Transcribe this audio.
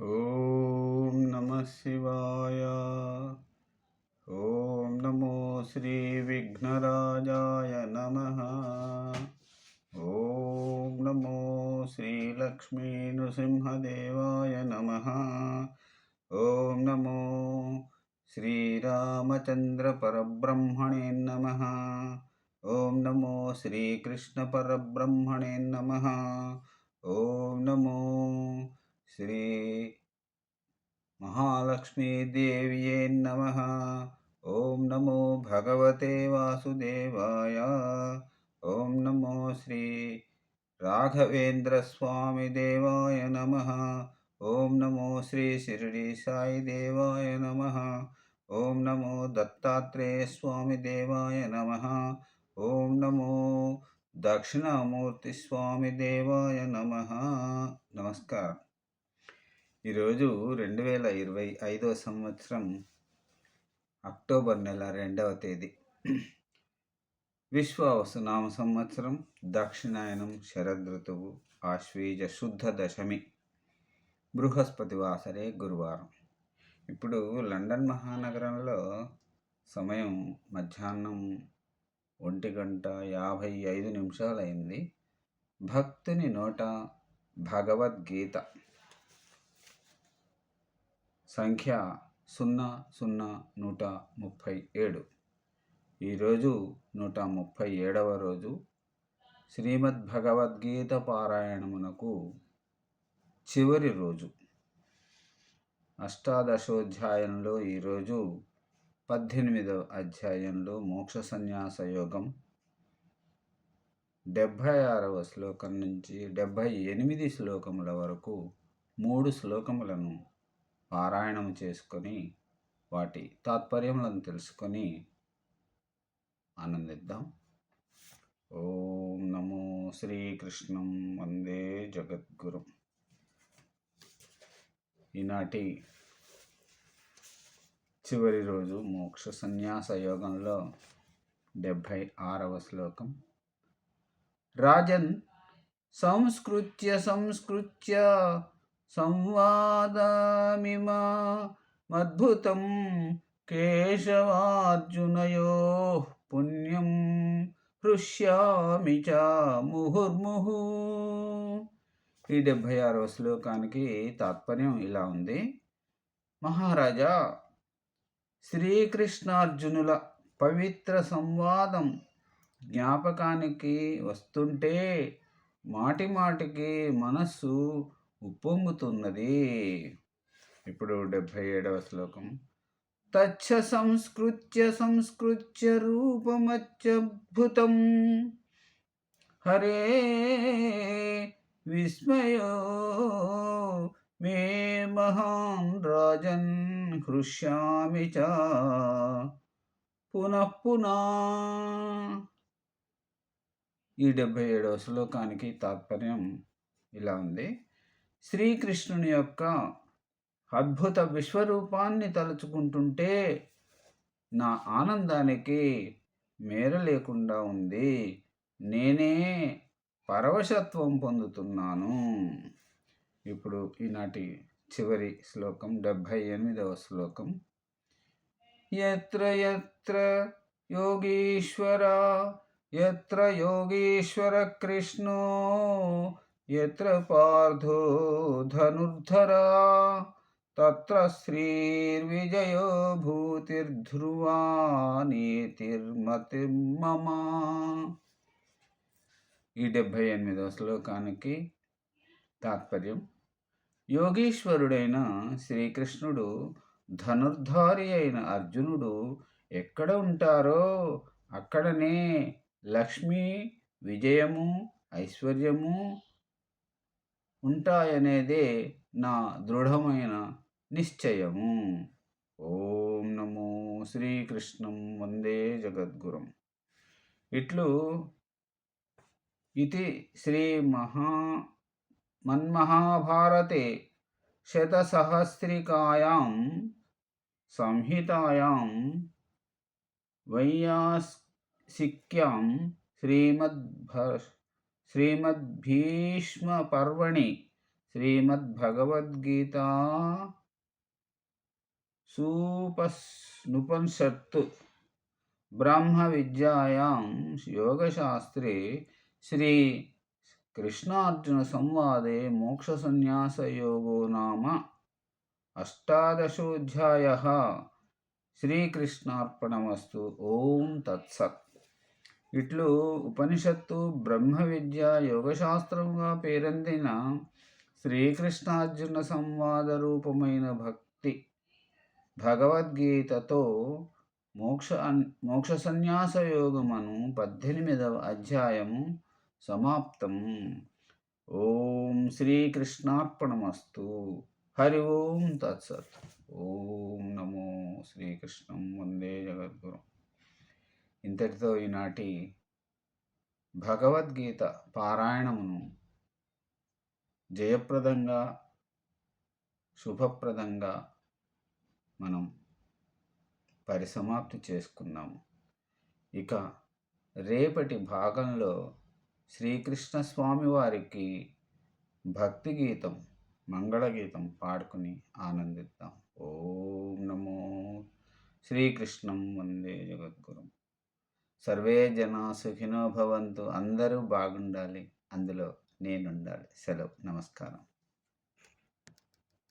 ॐ नमः शिवाय। ॐ नमो श्रीविघ्नराजाय नमः। ॐ नमो श्रीलक्ष्मीनृसिंहदेवाय नमः। ॐ नमो श्रीरामचन्द्रपरब्रह्मणे नमः। ॐ नमो श्रीकृष्णपरब्रह्मणे नमः। ॐ नमो श्री महालक्ष्मीदेव्यै नमः। ओम नमो भगवते वासुदेवाय। ओम नमो श्री राघवेन्द्रस्वामिदेवाय नमः। ओम नमो श्री शिरडी साईदेवाय नमः। ओम नमो दत्तात्रेयस्वामिदेवाय नमः। ओम नमो दक्षिणामूर्तिस्वामिदेवाय नमः। नमस्कार। ఈరోజు రెండు వేల ఇరవై ఐదవ సంవత్సరం అక్టోబర్ నెల రెండవ తేదీ. విశ్వావసునామ సంవత్సరం దక్షిణాయనం శరదృతువు ఆశ్వీజ శుద్ధ దశమి బృహస్పతి వాసరే గురువారం. ఇప్పుడు లండన్ మహానగరంలో సమయం మధ్యాహ్నం ఒంటి గంట యాభై ఐదు నిమిషాలైంది. భక్తుని నోట భగవద్గీత సంఖ్య సున్నా సున్నా నూట ముప్పై ఏడు. ఈరోజు నూట ముప్పై ఏడవ రోజు శ్రీమద్ భగవద్గీత పారాయణమునకు చివరి రోజు. అష్టాదశోధ్యాయంలో ఈరోజు పద్దెనిమిదవ అధ్యాయంలో మోక్ష సన్యాస యోగం. డెబ్భై ఆరవ శ్లోకం నుంచి డెబ్భై ఎనిమిది శ్లోకముల వరకు మూడు శ్లోకములను పారాయణం చేసుకొని వాటి తాత్పర్యములను తెలుసుకొని ఆనందిద్దాం. ఓం నమో శ్రీకృష్ణం వందే జగద్గురు. ఈనాటి చివరి రోజు మోక్ష సన్యాస యోగంలో డెబ్భై ఆరవ శ్లోకం. రాజన్ సంస్కృత్య సంస్కృత్య సంవాదమిమా మద్భుతం కేశవార్జునయో పుణ్యం హృష్యామి చ ముహుర్ముహు. ఈ డెబ్భై ఆరవ శ్లోకానికి తాత్పర్యం ఇలా ఉంది. మహారాజా శ్రీకృష్ణార్జునుల పవిత్ర సంవాదం జ్ఞాపకానికి వస్తుంటే మాటి మాటికి మనస్సు ఉప్పొంగుతున్నది. ఇప్పుడు డెబ్భై ఏడవ శ్లోకం. తచ్చ సంస్కృత్య సంస్కృత్య రూపమత్యద్భుతం హరే విస్మయో మే మహాన్ రాజన్ హృష్యామి చ. పునః పునా. ఈ డెబ్భై ఏడవ శ్లోకానికి తాత్పర్యం ఇలా ఉంది. శ్రీకృష్ణుని యొక్క అద్భుత విశ్వరూపాన్ని తలుచుకుంటుంటే నా ఆనందానికి మేర లేకుండా ఉంది. నేనే పరవశత్వం పొందుతున్నాను. ఇప్పుడు ఈనాటి చివరి శ్లోకం డెబ్భై ఎనిమిదవ శ్లోకం. ఎత్ర ఎత్ర యోగీశ్వర ఎత్ర యోగీశ్వర కృష్ణో యత్ర పార్థో ధనుర్ధరా తత్ర శ్రీర్విజయో భూతిర్ధ్రువా నీతిర్మతిర్మమ ఈ డెబ్భై ఎనిమిదవ శ్లోకానికి తాత్పర్యం. యోగీశ్వరుడైన శ్రీకృష్ణుడు ధనుర్ధారి అయిన అర్జునుడు ఎక్కడ ఉంటారో అక్కడనే లక్ష్మి విజయము ఐశ్వర్యము ఉంటాయనేదే నా దృఢమైన నిశ్చయము. ఓం నమో శ్రీకృష్ణం వందే జగద్గురం. ఇట్లు ఇది శ్రీ మహా మన్మహాభారతే శతసహస్రికాయాం సంహితాయాం వైయాసిక్యాం శ్రీమద్భ శ్రీమద్భీష్మపర్వణి శ్రీమద్భగవద్గీత సూపస్నుపనిషత్తు బ్రహ్మ విద్యాయాం యోగశాస్త్రే శ్రీ కృష్ణార్జున సంవాదే మోక్ష సన్యాసయోగో నామ అష్టాదశోధ్యాయ శ్రీకృష్ణార్పణమస్తు ఓం తత్సత్ ఇట్లు ఉపనిషత్తు బ్రహ్మ విద్య యోగశాస్త్రముగా పేరొందిన శ్రీకృష్ణార్జున సంవాద రూపమైన భక్తి భగవద్గీతతో మోక్ష మోక్ష సన్యాస యోగమను పద్దెనిమిదవ అధ్యాయము సమాప్తం. ఓం శ్రీకృష్ణార్పణమస్తు. హరి ఓం తత్సత్. ఓం నమో శ్రీకృష్ణం వందే జగద్గురు. ఇంతటితో ఈనాటి భగవద్గీత పారాయణమును జయప్రదంగా శుభప్రదంగా మనం పరిసమాప్తి చేసుకున్నాము. ఇక రేపటి భాగంలో శ్రీకృష్ణ స్వామి వారికి భక్తి గీతం మంగళగీతం పాడుకుని ఆనందిద్దాం. ఓం నమో శ్రీకృష్ణం వందే జగద్గురు. సర్వే జన సుఖినో భవంతు. అందరూ బాగుండాలి. అందులో నేనుండాలి. సెలవు. నమస్కారం.